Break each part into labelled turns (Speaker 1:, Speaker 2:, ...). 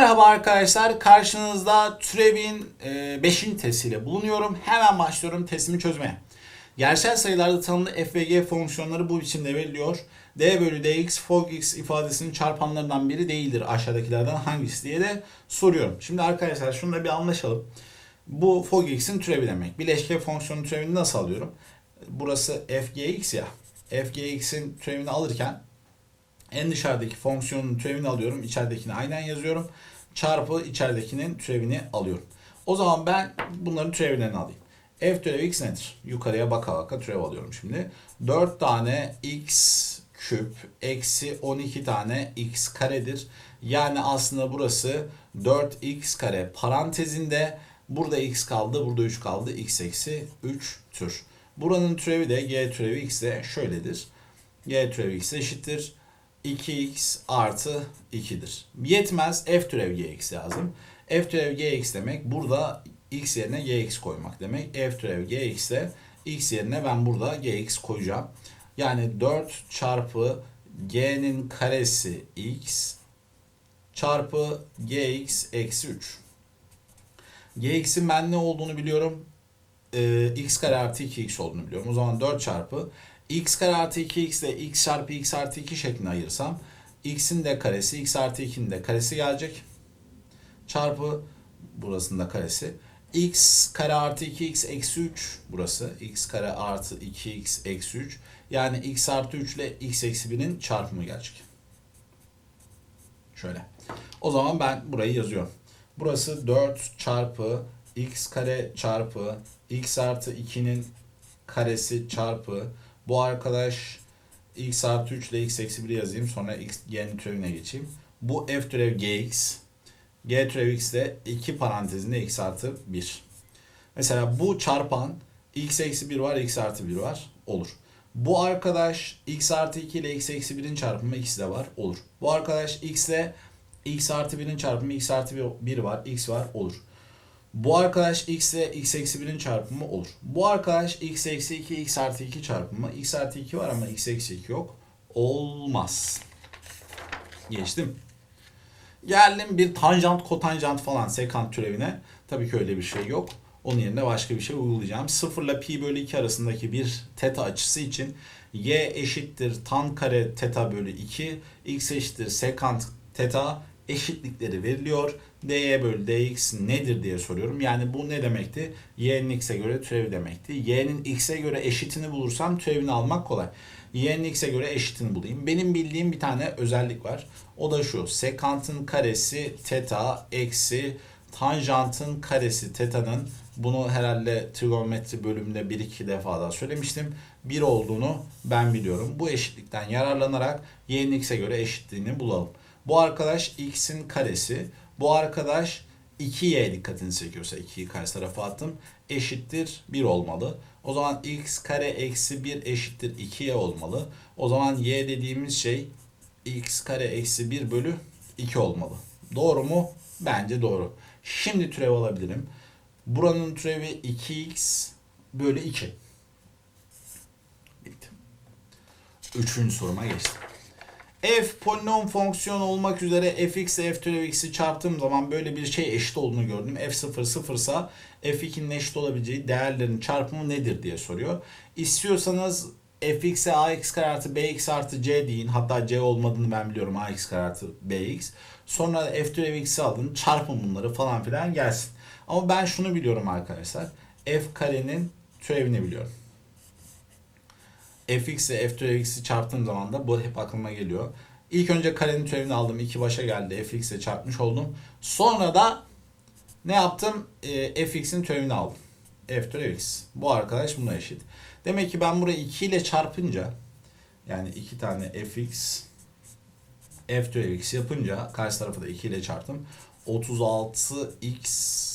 Speaker 1: Merhaba arkadaşlar. Karşınızda türevin 5. testiyle bulunuyorum. Hemen başlıyorum testimi çözmeye. Gerçel sayılarda tanımlı f g fonksiyonları bu biçimde veriliyor. d bölü dx fog x ifadesinin çarpanlarından biri değildir aşağıdakilerden hangisi diye de soruyorum. Şimdi arkadaşlar şunu da bir anlaşalım. Bu fog x'in türevi demek. Bileşke fonksiyonun türevini nasıl alıyorum? Burası fgx ya. fgx'in türevini alırken en dışarıdaki fonksiyonun türevini alıyorum. içeridekini aynen yazıyorum. Çarpı içeridekinin türevini alıyorum. O zaman ben bunların türevlerini alayım. F türevi x nedir? Yukarıya baka baka türev alıyorum şimdi. 4 tane x küp eksi 12 tane x karedir. Yani aslında burası 4x kare parantezinde burada x kaldı, burada 3 kaldı. x eksi 3 tür. Buranın türevi de g türevi x de şöyledir. g türevi x eşittir 2x artı 2'dir. Yetmez f türev gx lazım. f türev gx demek burada x yerine gx koymak demek. f türev gx de x yerine ben burada gx koyacağım. Yani 4 çarpı g'nin karesi x çarpı gx eksi 3. gx'in ben ne olduğunu biliyorum. Ee, x kare artı 2x olduğunu biliyorum. O zaman 4 çarpı x kare artı 2x ile x çarpı x artı 2 şeklinde ayırsam x'in de karesi x artı 2'nin de karesi gelecek. Çarpı burasının da karesi. x kare artı 2x eksi 3 burası. x kare artı 2x eksi 3. Yani x artı 3 ile x eksi 1'in çarpımı gelecek. Şöyle. O zaman ben burayı yazıyorum. Burası 4 çarpı x kare çarpı x artı 2'nin karesi çarpı bu arkadaş x artı 3 ile x eksi 1 yazayım. Sonra x y'nin türevine geçeyim. Bu f türev gx. g türev x de 2 parantezinde x artı 1. Mesela bu çarpan x eksi 1 var, x artı 1 var. Olur. Bu arkadaş x artı 2 ile x eksi 1'in çarpımı x de var. Olur. Bu arkadaş x ile x artı 1'in çarpımı x artı 1 var. x var. Olur. Bu arkadaş x ile x eksi 1'in çarpımı olur. Bu arkadaş x eksi 2 x artı 2 çarpımı. x artı 2 var ama x eksi 2 yok. Olmaz. Geçtim. Geldim bir tanjant, kotanjant falan sekant türevine. Tabii ki öyle bir şey yok. Onun yerine başka bir şey uygulayacağım. 0 ile pi bölü 2 arasındaki bir teta açısı için y eşittir tan kare teta bölü 2, x eşittir sekant teta eşitlikleri veriliyor. Dy bölü dx nedir diye soruyorum. Yani bu ne demekti? y'nin x'e göre türevi demekti. y'nin x'e göre eşitini bulursam türevini almak kolay. y'nin x'e göre eşitini bulayım. Benim bildiğim bir tane özellik var. O da şu. Sekantın karesi teta eksi tanjantın karesi teta'nın bunu herhalde trigonometri bölümünde 1-2 defa daha söylemiştim. 1 olduğunu ben biliyorum. Bu eşitlikten yararlanarak y'nin x'e göre eşitliğini bulalım. Bu arkadaş x'in karesi. Bu arkadaş 2y dikkatini çekiyorsa 2'yi karşı tarafa attım. Eşittir 1 olmalı. O zaman x kare eksi 1 eşittir 2y olmalı. O zaman y dediğimiz şey x kare eksi 1 bölü 2 olmalı. Doğru mu? Bence doğru. Şimdi türev alabilirim. Buranın türevi 2x bölü 2. Bitti. Üçüncü soruma geçtim. F polinom fonksiyon olmak üzere fx ile f türev x'i çarptığım zaman böyle bir şey eşit olduğunu gördüm. f0 sıfırsa f2'nin eşit olabileceği değerlerin çarpımı nedir diye soruyor. İstiyorsanız fx'e ax kare artı bx artı c deyin. Hatta c olmadığını ben biliyorum ax kare artı bx. Sonra f türev x'i alın çarpın bunları falan filan gelsin. Ama ben şunu biliyorum arkadaşlar. f karenin türevini biliyorum. Fx ile f türev x'i çarptığım zaman da bu hep aklıma geliyor. İlk önce karenin türevini aldım. 2 başa geldi. fx ile çarpmış oldum. Sonra da ne yaptım? E, fx'in türevini aldım. f türev x. Bu arkadaş buna eşit. Demek ki ben burayı 2 ile çarpınca yani 2 tane fx f türev x yapınca karşı tarafı da 2 ile çarptım. 36x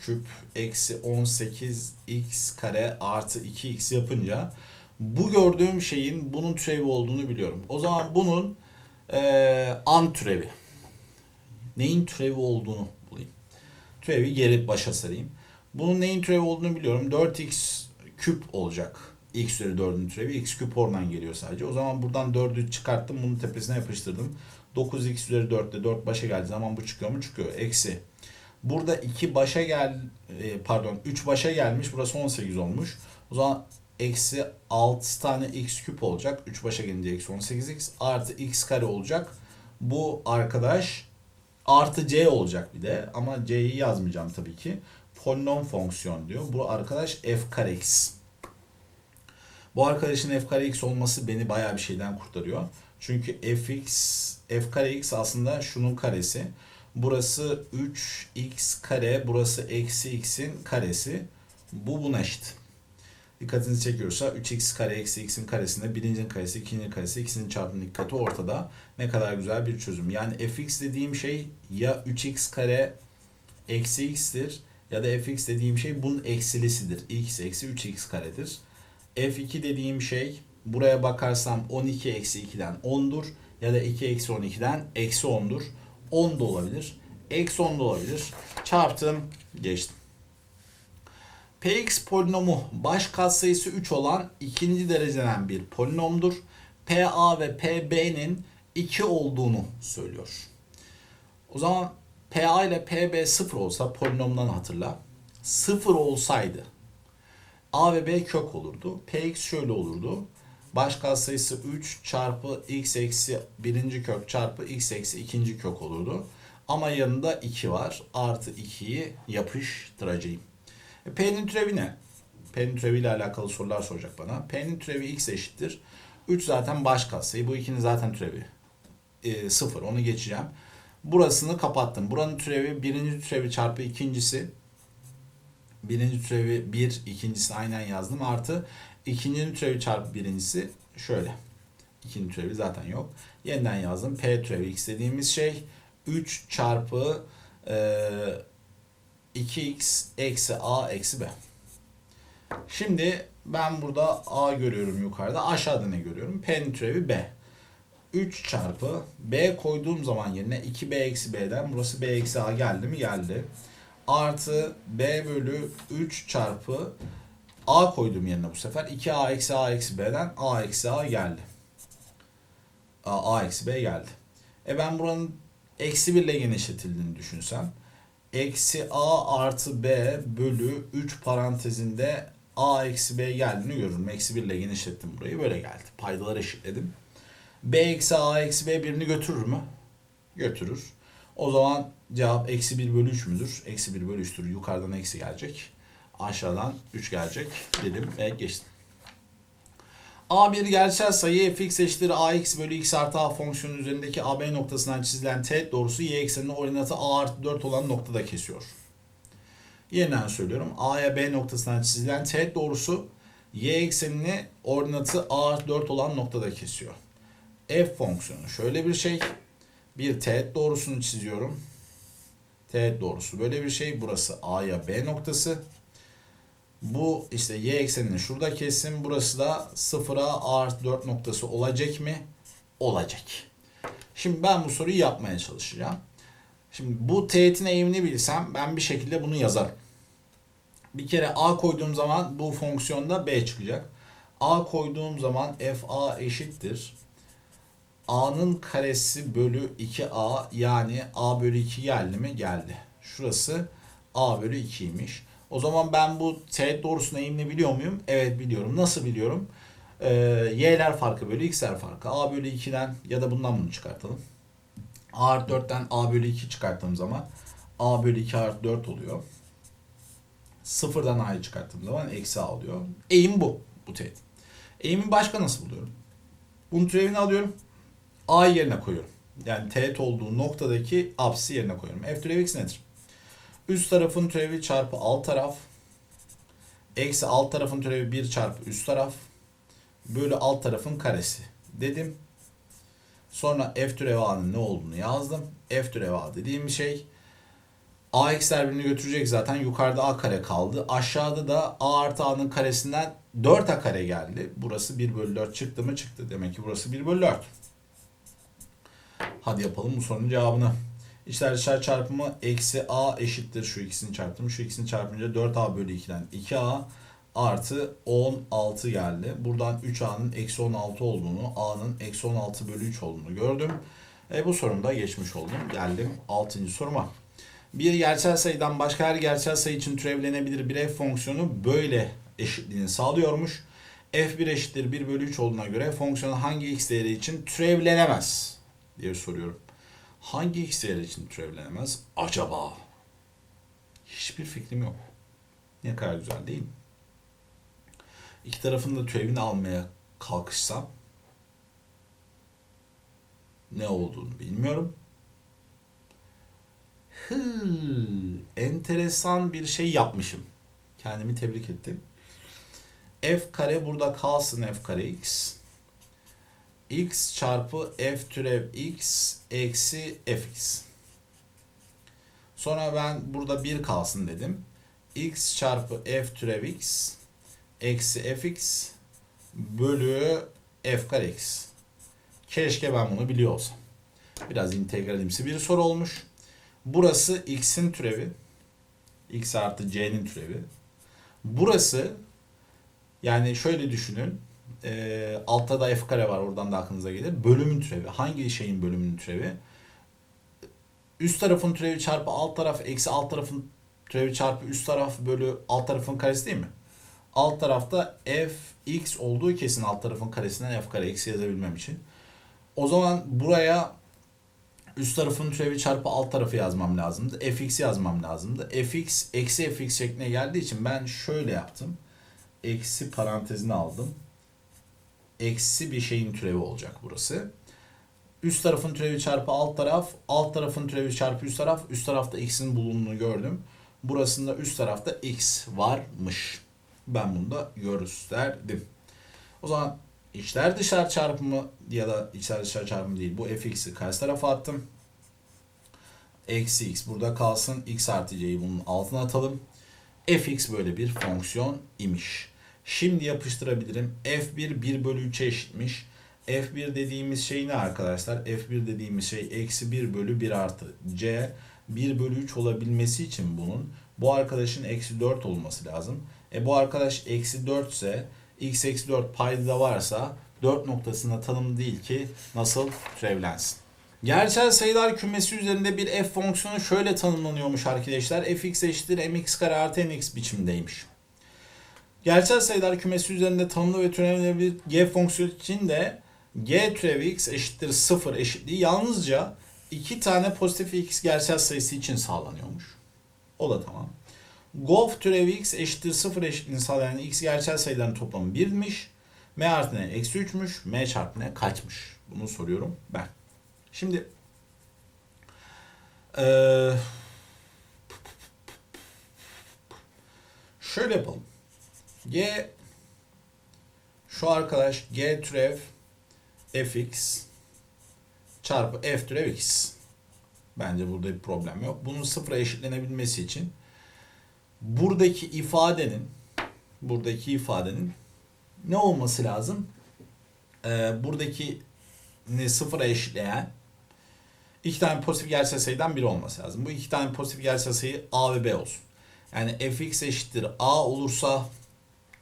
Speaker 1: küp eksi 18x kare artı 2x yapınca bu gördüğüm şeyin bunun türevi olduğunu biliyorum. O zaman bunun e, an türevi. Neyin türevi olduğunu bulayım. Türevi geri başa sarayım. Bunun neyin türevi olduğunu biliyorum. 4x küp olacak. x üzeri 4'ün türevi x küp oradan geliyor sadece. O zaman buradan 4'ü çıkarttım bunun tepesine yapıştırdım. 9x üzeri 4 ile 4 başa geldiği zaman bu çıkıyor mu? Çıkıyor. Eksi. Burada 2 başa gel e, pardon 3 başa gelmiş. Burası 18 olmuş. O zaman eksi 6 tane x küp olacak. 3 başa gelince eksi 18x artı x kare olacak. Bu arkadaş artı c olacak bir de ama c'yi yazmayacağım tabii ki. Polinom fonksiyon diyor. Bu arkadaş f kare x. Bu arkadaşın f kare x olması beni bayağı bir şeyden kurtarıyor. Çünkü fx f kare x aslında şunun karesi. Burası 3x kare, burası eksi x'in karesi. Bu buna eşit. Dikkatinizi çekiyorsa 3x kare eksi x'in karesinde birincinin karesi, ikincinin karesi, ikisinin çarpımının iki katı ortada. Ne kadar güzel bir çözüm. Yani fx dediğim şey ya 3x kare eksi x'tir ya da fx dediğim şey bunun eksilisidir. x eksi 3x karedir. f2 dediğim şey buraya bakarsam 12 eksi 2'den 10'dur ya da 2 eksi 12'den eksi 10'dur. 10 da olabilir. Eksi 10 da olabilir. Çarptım. Geçtim. Px polinomu baş katsayısı 3 olan ikinci dereceden bir polinomdur. PA ve PB'nin 2 olduğunu söylüyor. O zaman PA ile PB 0 olsa polinomdan hatırla. 0 olsaydı A ve B kök olurdu. Px şöyle olurdu. Baş katsayısı 3 çarpı x eksi birinci kök çarpı x eksi ikinci kök olurdu. Ama yanında 2 var. Artı 2'yi yapıştıracağım. P'nin türevi ne? P'nin türevi ile alakalı sorular soracak bana. P'nin türevi x eşittir. 3 zaten baş katsayı. Bu ikinin zaten türevi. E, 0 onu geçeceğim. Burasını kapattım. Buranın türevi birinci türevi çarpı ikincisi. Birinci türevi 1, ikincisi aynen yazdım. Artı ikincinin türevi çarpı birincisi şöyle. İkinci türevi zaten yok. Yeniden yazdım. P türevi x dediğimiz şey 3 çarpı e, 2x eksi a eksi b. Şimdi ben burada a görüyorum yukarıda. Aşağıda ne görüyorum? P'nin türevi b. 3 çarpı b koyduğum zaman yerine 2b eksi b'den burası b eksi a geldi mi? Geldi. Artı b bölü 3 çarpı a koydum yerine bu sefer. 2a eksi a eksi b'den a eksi a geldi. a, a eksi b geldi. E ben buranın eksi 1 ile genişletildiğini düşünsem. Eksi a artı b bölü 3 parantezinde a eksi b geldiğini görürüm. Eksi 1 ile genişlettim burayı. Böyle geldi. Paydaları eşitledim. b eksi a eksi b birini götürür mü? Götürür. O zaman cevap eksi 1 bölü 3 müdür? Eksi 1 bölü 3'tür. Yukarıdan eksi gelecek. Aşağıdan 3 gelecek dedim ve geçtim. A bir gerçel sayı fx eşittir ax bölü x artı a fonksiyonu üzerindeki AB noktasından çizilen teğet doğrusu y ekseninin ordinatı a artı 4 olan noktada kesiyor. Yeniden söylüyorum. A'ya B noktasından çizilen teğet doğrusu y eksenini ordinatı a artı 4 olan noktada kesiyor. F fonksiyonu şöyle bir şey. Bir teğet doğrusunu çiziyorum. Teğet doğrusu böyle bir şey. Burası A'ya B noktası. Bu işte y eksenini şurada kesim. Burası da 0'a a artı 4 noktası olacak mı? Olacak. Şimdi ben bu soruyu yapmaya çalışacağım. Şimdi bu teğetin eğimini bilsem ben bir şekilde bunu yazarım. Bir kere a koyduğum zaman bu fonksiyonda b çıkacak. a koyduğum zaman fa eşittir. a'nın karesi bölü 2a yani a bölü 2 geldi mi? Geldi. Şurası a bölü 2'ymiş. O zaman ben bu teğet doğrusunun eğimini biliyor muyum? Evet biliyorum. Nasıl biliyorum? Ee, y'ler farkı bölü x'ler farkı. a bölü 2'den ya da bundan bunu çıkartalım. a artı 4'ten a bölü 2 çıkarttığım zaman a bölü 2 artı 4 oluyor. Sıfırdan a'yı çıkarttığım zaman eksi a oluyor. Eğim bu. Bu teğet. Eğimi başka nasıl buluyorum? Bunun türevini alıyorum. a yerine koyuyorum. Yani teğet olduğu noktadaki apsisi yerine koyuyorum. F türevi x nedir? Üst tarafın türevi çarpı alt taraf. Eksi alt tarafın türevi 1 çarpı üst taraf. Bölü alt tarafın karesi dedim. Sonra f türevi a'nın ne olduğunu yazdım. F türevi a dediğim şey a x'ler birbirini götürecek zaten. Yukarıda a kare kaldı. Aşağıda da a artı a'nın karesinden 4a kare geldi. Burası 1 bölü 4 çıktı mı çıktı. Demek ki burası 1 bölü 4. Hadi yapalım bu sorunun cevabını. İçler dışlar çarpımı eksi a eşittir şu ikisini çarptım. Şu ikisini çarpınca 4a bölü 2'den 2a artı 16 geldi. Buradan 3a'nın eksi 16 olduğunu, a'nın eksi 16 bölü 3 olduğunu gördüm. E, bu sorumda geçmiş oldum. Geldim 6. soruma. Bir gerçel sayıdan başka her gerçel sayı için türevlenebilir bir f fonksiyonu böyle eşitliğini sağlıyormuş. f1 eşittir 1 bölü 3 olduğuna göre fonksiyonun hangi x değeri için türevlenemez diye soruyorum. Hangi değeri için türevlenemez acaba? Hiçbir fikrim yok. Ne kadar güzel değil mi? İki tarafın da türevini almaya kalkışsam ne olduğunu bilmiyorum. Hı, enteresan bir şey yapmışım. Kendimi tebrik ettim. F kare burada kalsın f kare x. x çarpı f türev x eksi fx. Sonra ben burada 1 kalsın dedim. x çarpı f türev x eksi fx bölü f kare x. Keşke ben bunu biliyor olsam. Biraz integralimsi bir soru olmuş. Burası x'in türevi. x artı c'nin türevi. Burası yani şöyle düşünün. E, altta da f kare var oradan da aklınıza gelir. Bölümün türevi. Hangi şeyin bölümünün türevi? Üst tarafın türevi çarpı alt taraf eksi alt tarafın türevi çarpı üst taraf bölü alt tarafın karesi değil mi? Alt tarafta f x olduğu kesin alt tarafın karesinden f kare eksi yazabilmem için. O zaman buraya üst tarafın türevi çarpı alt tarafı yazmam lazımdı. fx yazmam lazımdı. fx eksi fx şekline geldiği için ben şöyle yaptım. Eksi parantezini aldım. Eksi bir şeyin türevi olacak burası. Üst tarafın türevi çarpı alt taraf, alt tarafın türevi çarpı üst taraf, üst tarafta x'in bulunduğunu gördüm. Burasında üst tarafta x varmış. Ben bunu da gösterdim. O zaman içler dışlar çarpımı ya da içler dışlar çarpımı değil. Bu fx'i karşı tarafa attım. Eksi x burada kalsın. x artı c'yi bunun altına atalım. fx böyle bir fonksiyon imiş. Şimdi yapıştırabilirim. f1 1 bölü 3'e eşitmiş. f1 dediğimiz şey ne arkadaşlar? f1 dediğimiz şey eksi 1 bölü 1 artı c. 1 bölü 3 olabilmesi için bunun bu arkadaşın eksi 4 olması lazım. E bu arkadaş eksi 4 ise x eksi 4 payda varsa 4 noktasında tanım değil ki nasıl türevlensin. Gerçel sayılar kümesi üzerinde bir f fonksiyonu şöyle tanımlanıyormuş arkadaşlar. fx eşittir mx kare artı nx biçimdeymiş. Gerçel sayılar kümesi üzerinde tanımlı ve türevlenebilir g fonksiyonu için de g türevi x eşittir 0 eşitliği yalnızca iki tane pozitif x gerçel sayısı için sağlanıyormuş. O da tamam. Golf türevi x eşittir 0 eşitliğini sağlayan x gerçel sayıların toplamı 1'miş. m artı n eksi 3'müş. m çarpı n kaçmış? Bunu soruyorum ben. Şimdi ee, şöyle yapalım. G şu arkadaş G türev fx çarpı f türev x. Bence burada bir problem yok. Bunun sıfıra eşitlenebilmesi için buradaki ifadenin buradaki ifadenin ne olması lazım? Ee, buradaki ne sıfıra eşitleyen iki tane pozitif gerçel sayıdan biri olması lazım. Bu iki tane pozitif gerçel sayı a ve b olsun. Yani fx eşittir a olursa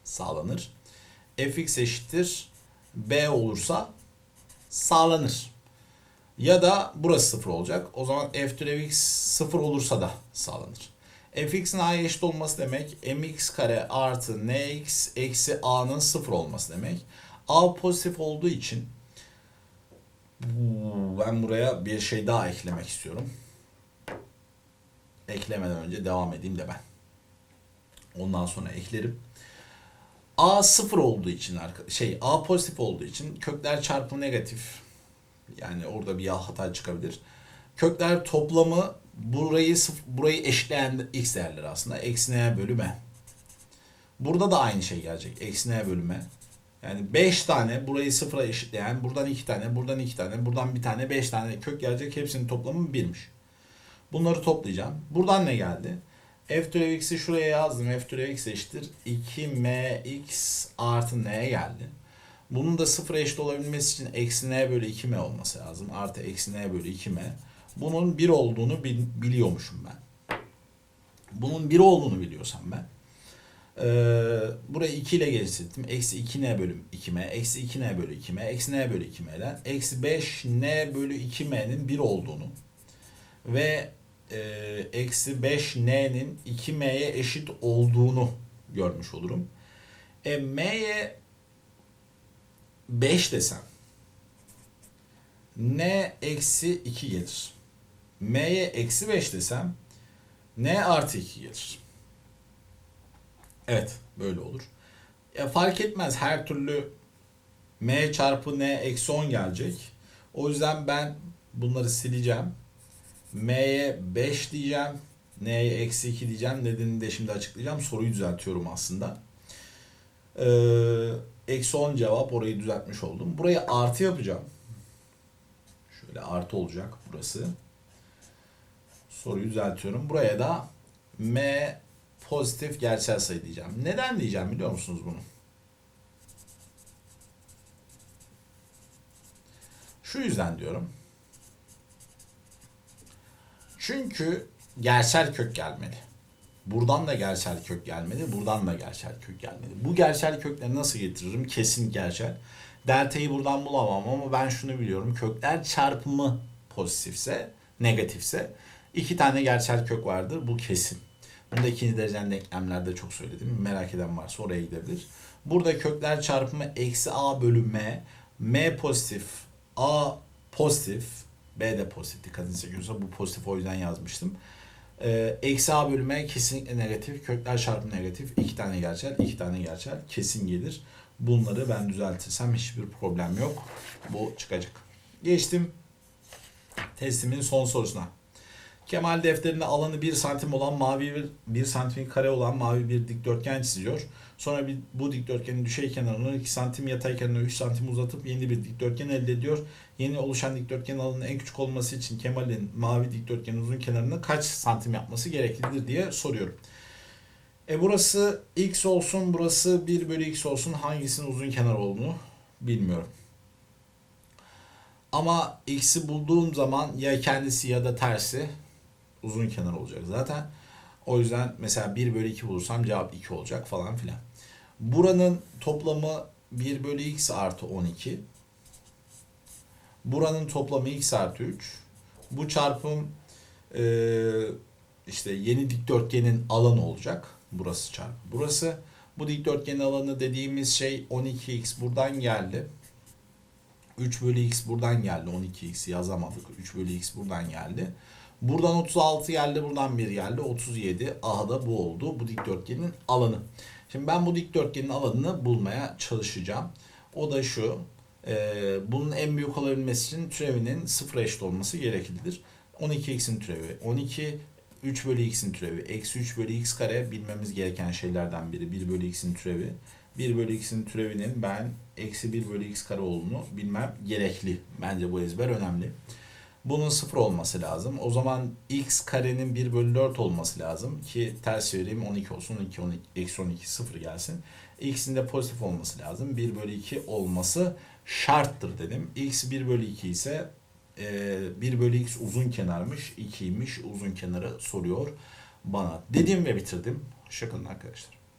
Speaker 1: sağlanır. fx eşittir b olursa sağlanır. Ya da burası sıfır olacak. O zaman f türev x sıfır olursa da sağlanır. fx'in a'ya eşit olması demek mx kare artı nx eksi a'nın sıfır olması demek. a pozitif olduğu için ben buraya bir şey daha eklemek istiyorum. Eklemeden önce devam edeyim de ben. Ondan sonra eklerim. A sıfır olduğu için şey A pozitif olduğu için kökler çarpımı negatif. Yani orada bir hata çıkabilir. Kökler toplamı burayı burayı eşitleyen x değerleri aslında. Eksi n bölü m. Burada da aynı şey gelecek. Eksi n bölü m. Yani 5 tane burayı sıfıra eşitleyen, buradan 2 tane, buradan 2 tane, buradan bir tane, 5 tane kök gelecek. Hepsinin toplamı 1'miş. Bunları toplayacağım. Buradan ne geldi? F türev x'i şuraya yazdım. f türev x eşittir. 2mx artı n geldi. Bunun da sıfıra eşit olabilmesi için eksi n bölü 2m olması lazım. Artı eksi n bölü 2m. Bunun 1 olduğunu bil, biliyormuşum ben. Bunun 1 olduğunu biliyorsam ben. Ee, burayı 2 ile genişlettim. Eksi 2n bölü 2m. Eksi 2n bölü 2m. Eksi n bölü 2m'den. Eksi 5n bölü 2m'nin 1 olduğunu. Ve eksi 5n'nin 2m'ye eşit olduğunu görmüş olurum. E, m'ye 5 desem n eksi 2 gelir. m'ye eksi 5 desem n artı 2 gelir. Evet böyle olur. Ya fark etmez her türlü m çarpı n eksi 10 gelecek. O yüzden ben bunları sileceğim. M'ye 5 diyeceğim. n'ye eksi 2 diyeceğim. Nedenini de şimdi açıklayacağım. Soruyu düzeltiyorum aslında. Ee, eksi 10 cevap orayı düzeltmiş oldum. Burayı artı yapacağım. Şöyle artı olacak burası. Soruyu düzeltiyorum. Buraya da m pozitif gerçel sayı diyeceğim. Neden diyeceğim biliyor musunuz bunu? Şu yüzden diyorum. Çünkü gerçel kök gelmeli. Buradan da gerçel kök gelmedi, buradan da gerçel kök gelmedi. Bu gerçel kökleri nasıl getiririm? Kesin gerçel. Delta'yı buradan bulamam ama ben şunu biliyorum. Kökler çarpımı pozitifse, negatifse iki tane gerçel kök vardır. Bu kesin. Bunu da ikinci dereceden denklemlerde çok söyledim. Merak eden varsa oraya gidebilir. Burada kökler çarpımı eksi a bölü m. m pozitif, a pozitif, b de pozitif dikkatinizi çekiyorsa bu pozitif o yüzden yazmıştım. Ee, eksi a bölü m kesinlikle negatif. Kökler çarpımı negatif. iki tane gerçel, iki tane gerçel kesin gelir. Bunları ben düzeltirsem hiçbir problem yok. Bu çıkacak. Geçtim testimin son sorusuna. Kemal defterinde alanı 1 santim olan mavi bir 1 santim kare olan mavi bir dikdörtgen çiziyor. Sonra bir, bu dikdörtgenin düşey kenarını 2 santim yatay kenarını 3 santim uzatıp yeni bir dikdörtgen elde ediyor. Yeni oluşan dikdörtgenin alanının en küçük olması için Kemal'in mavi dikdörtgenin uzun kenarını kaç santim yapması gereklidir diye soruyorum. E burası x olsun, burası 1 bölü x olsun. Hangisinin uzun kenar olduğunu bilmiyorum. Ama x'i bulduğum zaman ya kendisi ya da tersi uzun kenar olacak zaten. O yüzden mesela 1 bölü 2 bulursam cevap 2 olacak falan filan. Buranın toplamı 1 bölü x artı 12. Buranın toplamı x artı 3. Bu çarpım e, işte yeni dikdörtgenin alanı olacak. Burası çarpı burası. Bu dikdörtgenin alanı dediğimiz şey 12x buradan geldi. 3 bölü x buradan geldi. 12x yazamadık. 3 bölü x buradan geldi. Buradan 36 geldi. Buradan 1 geldi. 37. Aha da bu oldu. Bu dikdörtgenin alanı. Şimdi ben bu dikdörtgenin alanını bulmaya çalışacağım. O da şu. E, bunun en büyük olabilmesi için türevinin sıfır eşit olması gereklidir. 12x'in türevi. 12 3 bölü x'in türevi. Eksi 3 bölü x kare bilmemiz gereken şeylerden biri. 1 bölü x'in türevi. 1 bölü x'in türevinin ben eksi 1 bölü x kare olduğunu bilmem gerekli. Bence bu ezber önemli. Bunun sıfır olması lazım. O zaman x karenin 1 bölü 4 olması lazım ki ters çevireyim 12 olsun. 12, 12 eksi 12 sıfır gelsin. x'in de pozitif olması lazım. 1 bölü 2 olması şarttır dedim. x 1 bölü 2 ise e, 1 bölü x uzun kenarmış. 2'ymiş uzun kenarı soruyor bana. Dedim ve bitirdim. Hoşçakalın arkadaşlar.